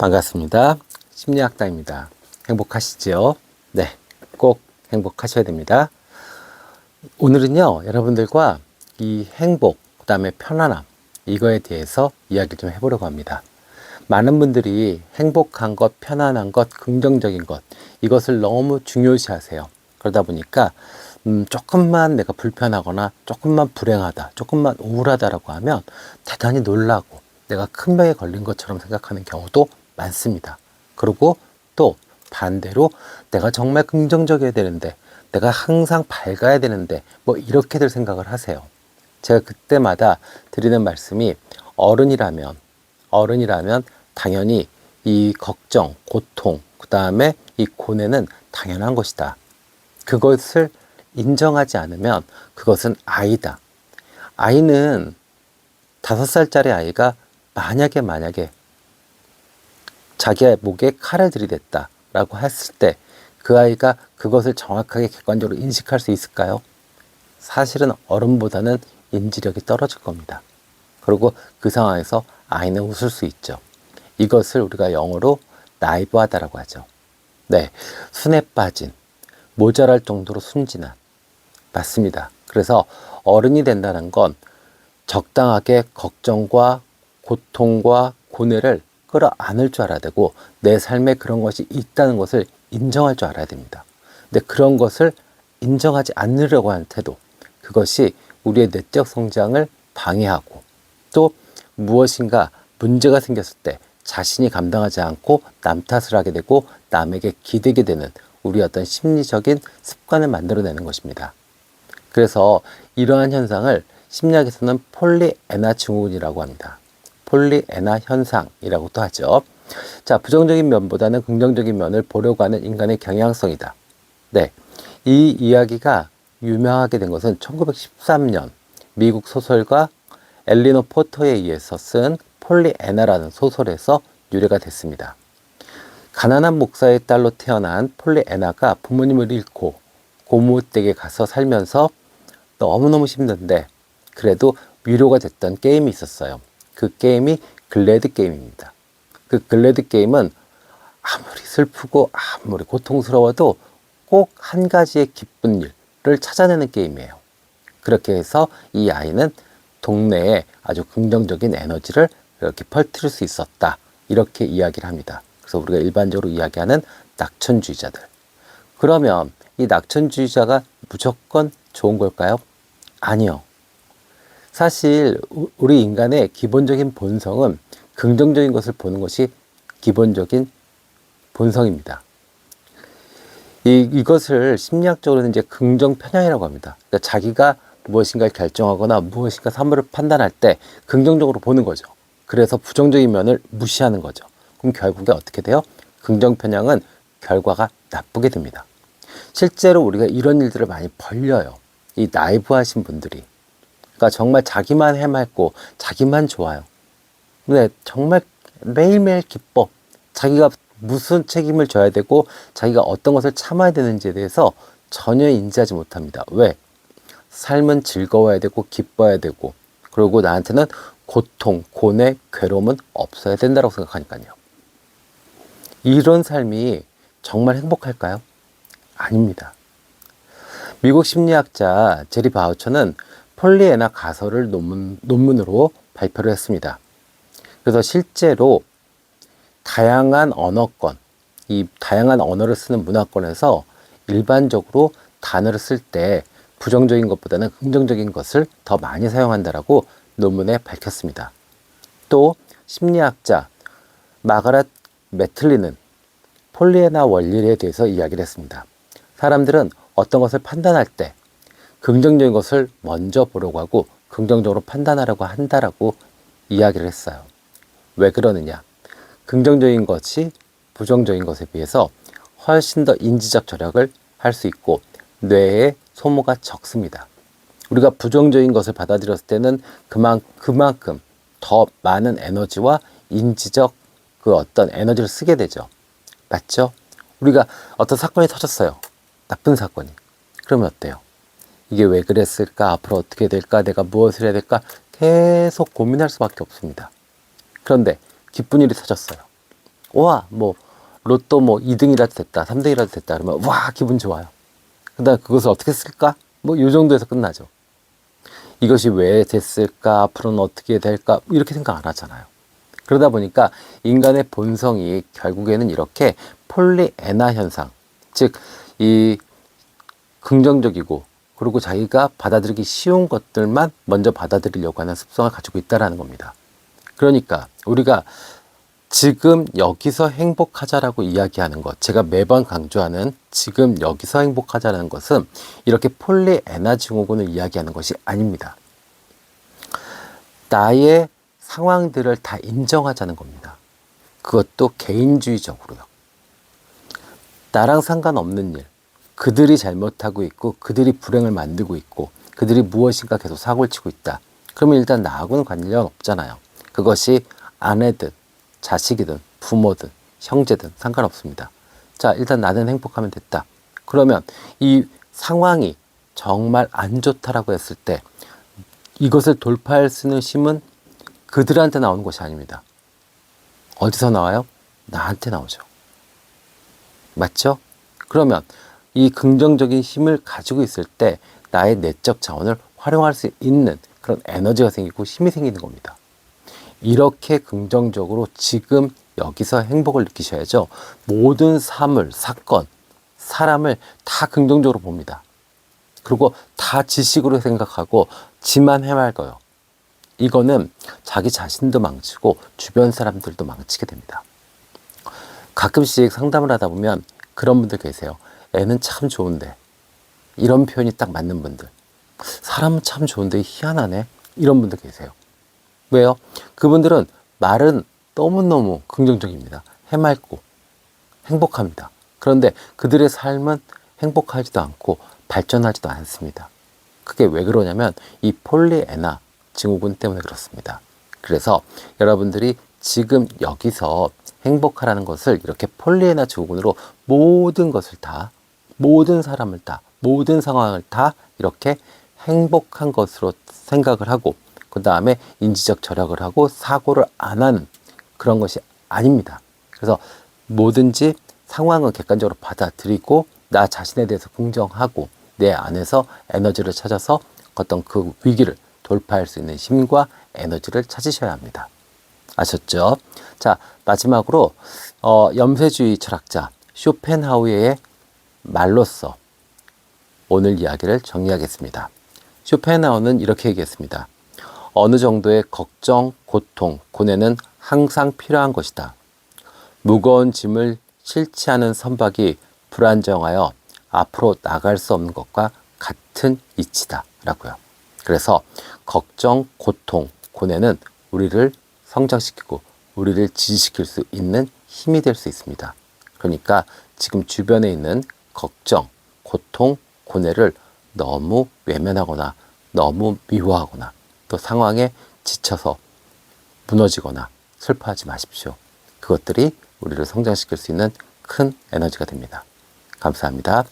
반갑습니다. 심리학자입니다. 행복하시죠? 네, 꼭 행복하셔야 됩니다. 오늘은요, 여러분들과 이 행복, 그 다음에 편안함, 이거에 대해서 이야기 좀 해보려고 합니다. 많은 분들이 행복한 것, 편안한 것, 긍정적인 것, 이것을 너무 중요시 하세요. 그러다 보니까, 음, 조금만 내가 불편하거나, 조금만 불행하다, 조금만 우울하다라고 하면 대단히 놀라고, 내가 큰 병에 걸린 것처럼 생각하는 경우도 많습니다. 그리고 또 반대로 내가 정말 긍정적이어야 되는데, 내가 항상 밝아야 되는데, 뭐 이렇게들 생각을 하세요. 제가 그때마다 드리는 말씀이 어른이라면, 어른이라면 당연히 이 걱정, 고통, 그 다음에 이 고뇌는 당연한 것이다. 그것을 인정하지 않으면 그것은 아이다. 아이는 다섯 살짜리 아이가 만약에 만약에 자기의 목에 칼을 들이댔다라고 했을 때 그 아이가 그것을 정확하게 객관적으로 인식할 수 있을까요? 사실은 어른보다는 인지력이 떨어질 겁니다. 그리고 그 상황에서 아이는 웃을 수 있죠. 이것을 우리가 영어로 나이브하다라고 하죠. 네, 순에 빠진, 모자랄 정도로 순진한. 맞습니다. 그래서 어른이 된다는 건 적당하게 걱정과 고통과 고뇌를 끌어안을 줄 알아야 되고 내 삶에 그런 것이 있다는 것을 인정할 줄 알아야 됩니다. 근데 그런 것을 인정하지 않으려고 하는 태도, 그것이 우리의 내적 성장을 방해하고 또 무엇인가 문제가 생겼을 때 자신이 감당하지 않고 남 탓을 하게 되고 남에게 기대게 되는 우리 어떤 심리적인 습관을 만들어내는 것입니다. 그래서 이러한 현상을 심리학에서는 폴리에나 증후군이라고 합니다. 폴리에나 현상이라고도 하죠. 자, 부정적인 면보다는 긍정적인 면을 보려고 하는 인간의 경향성이다. 네. 이 이야기가 유명하게 된 것은 1913년 미국 소설가 엘리노 포터에 의해서 쓴 폴리에나라는 소설에서 유래가 됐습니다. 가난한 목사의 딸로 태어난 폴리에나가 부모님을 잃고 고모 댁에 가서 살면서 너무너무 힘든데 그래도 위로가 됐던 게임이 있었어요. 그 게임이 글래드 게임입니다. 그 글래드 게임은 아무리 슬프고 아무리 고통스러워도 꼭 한 가지의 기쁜 일을 찾아내는 게임이에요. 그렇게 해서 이 아이는 동네에 아주 긍정적인 에너지를 이렇게 펼칠 수 있었다. 이렇게 이야기를 합니다. 그래서 우리가 일반적으로 이야기하는 낙천주의자들. 그러면 이 낙천주의자가 무조건 좋은 걸까요? 아니요. 사실 우리 인간의 기본적인 본성은 긍정적인 것을 보는 것이 기본적인 본성입니다. 이, 이것을 심리학적으로는 이제 긍정 편향이라고 합니다. 그러니까 자기가 무엇인가를 결정하거나 무엇인가 사물을 판단할 때 긍정적으로 보는 거죠. 그래서 부정적인 면을 무시하는 거죠. 그럼 결국에 어떻게 돼요? 긍정 편향은 결과가 나쁘게 됩니다. 실제로 우리가 이런 일들을 많이 벌려요. 이 나이브하신 분들이. 그러니까 정말 자기만 해맑고 자기만 좋아요. 근데 정말 매일매일 기뻐. 자기가 무슨 책임을 져야 되고 자기가 어떤 것을 참아야 되는지에 대해서 전혀 인지하지 못합니다. 왜? 삶은 즐거워야 되고 기뻐야 되고 그리고 나한테는 고통, 고뇌, 괴로움은 없어야 된다고 생각하니까요. 이런 삶이 정말 행복할까요? 아닙니다. 미국 심리학자 제리 바우처는 폴리에나 가설을 논문, 논문으로 발표를 했습니다. 그래서 실제로 다양한 언어권, 이 다양한 언어를 쓰는 문화권에서 일반적으로 단어를 쓸 때 부정적인 것보다는 긍정적인 것을 더 많이 사용한다라고 논문에 밝혔습니다. 또 심리학자 마가렛 메틀리는 폴리에나 원리에 대해서 이야기를 했습니다. 사람들은 어떤 것을 판단할 때 긍정적인 것을 먼저 보려고 하고 긍정적으로 판단하려고 한다라고 이야기를 했어요. 왜 그러느냐? 긍정적인 것이 부정적인 것에 비해서 훨씬 더 인지적 절약을 할 수 있고 뇌의 소모가 적습니다. 우리가 부정적인 것을 받아들였을 때는 그만, 그만큼 더 많은 에너지와 인지적 그 어떤 에너지를 쓰게 되죠. 맞죠? 우리가 어떤 사건이 터졌어요. 나쁜 사건이. 그러면 어때요? 이게 왜 그랬을까? 앞으로 어떻게 될까? 내가 무엇을 해야 될까? 계속 고민할 수밖에 없습니다. 그런데 기쁜 일이 터졌어요. 와, 뭐, 로또 뭐 2등이라도 됐다, 3등이라도 됐다, 그러면 와, 기분 좋아요. 그 다음 그것을 어떻게 쓸까? 뭐, 요 정도에서 끝나죠. 이것이 왜 됐을까? 앞으로는 어떻게 될까? 이렇게 생각 안 하잖아요. 그러다 보니까 인간의 본성이 결국에는 이렇게 폴리에나 현상, 즉, 이 긍정적이고 그리고 자기가 받아들이기 쉬운 것들만 먼저 받아들이려고 하는 습성을 가지고 있다라는 겁니다. 그러니까 우리가 지금 여기서 행복하자라고 이야기하는 것, 제가 매번 강조하는 지금 여기서 행복하자라는 것은 이렇게 폴리에나 증후군을 이야기하는 것이 아닙니다. 나의 상황들을 다 인정하자는 겁니다. 그것도 개인주의적으로요. 나랑 상관없는 일, 그들이 잘못하고 있고, 그들이 불행을 만들고 있고, 그들이 무엇인가 계속 사고를 치고 있다. 그러면 일단 나하고는 관련 없잖아요. 그것이 아내든, 자식이든, 부모든, 형제든 상관없습니다. 자, 일단 나는 행복하면 됐다. 그러면 이 상황이 정말 안 좋다라고 했을 때 이것을 돌파할 수 있는 힘은 그들한테 나오는 것이 아닙니다. 어디서 나와요? 나한테 나오죠. 맞죠? 그러면 이 긍정적인 힘을 가지고 있을 때 나의 내적 자원을 활용할 수 있는 그런 에너지가 생기고 힘이 생기는 겁니다. 이렇게 긍정적으로 지금 여기서 행복을 느끼셔야죠. 모든 사물, 사건, 사람을 다 긍정적으로 봅니다. 그리고 다 지식으로 생각하고 지만 해맑어요. 이거는 자기 자신도 망치고 주변 사람들도 망치게 됩니다. 가끔씩 상담을 하다 보면 그런 분들 계세요. 애는 참 좋은데 이런 표현이 딱 맞는 분들. 사람은 참 좋은데 희한하네. 이런 분들 계세요. 왜요? 그분들은 말은 너무너무 긍정적입니다. 해맑고 행복합니다. 그런데 그들의 삶은 행복하지도 않고 발전하지도 않습니다. 그게 왜 그러냐면 이 폴리에나 증후군 때문에 그렇습니다. 그래서 여러분들이 지금 여기서 행복하라는 것을 이렇게 폴리에나 증후군으로 모든 것을 다, 모든 사람을 다, 모든 상황을 다 이렇게 행복한 것으로 생각을 하고, 그 다음에 인지적 절약을 하고 사고를 안 하는 그런 것이 아닙니다. 그래서 뭐든지 상황을 객관적으로 받아들이고 나 자신에 대해서 긍정하고 내 안에서 에너지를 찾아서 어떤 그 위기를 돌파할 수 있는 힘과 에너지를 찾으셔야 합니다. 아셨죠? 자, 마지막으로 어, 염세주의 철학자 쇼펜하우의 말로써 오늘 이야기를 정리하겠습니다. 쇼펜하우는 이렇게 얘기했습니다. 어느 정도의 걱정, 고통, 고뇌는 항상 필요한 것이다. 무거운 짐을 실지 않은 선박이 불안정하여 앞으로 나갈 수 없는 것과 같은 이치다. 라고요. 그래서 걱정, 고통, 고뇌는 우리를 성장시키고 우리를 지지시킬 수 있는 힘이 될 수 있습니다. 그러니까 지금 주변에 있는 걱정, 고통, 고뇌를 너무 외면하거나 너무 미워하거나 또 상황에 지쳐서 무너지거나 슬퍼하지 마십시오. 그것들이 우리를 성장시킬 수 있는 큰 에너지가 됩니다. 감사합니다.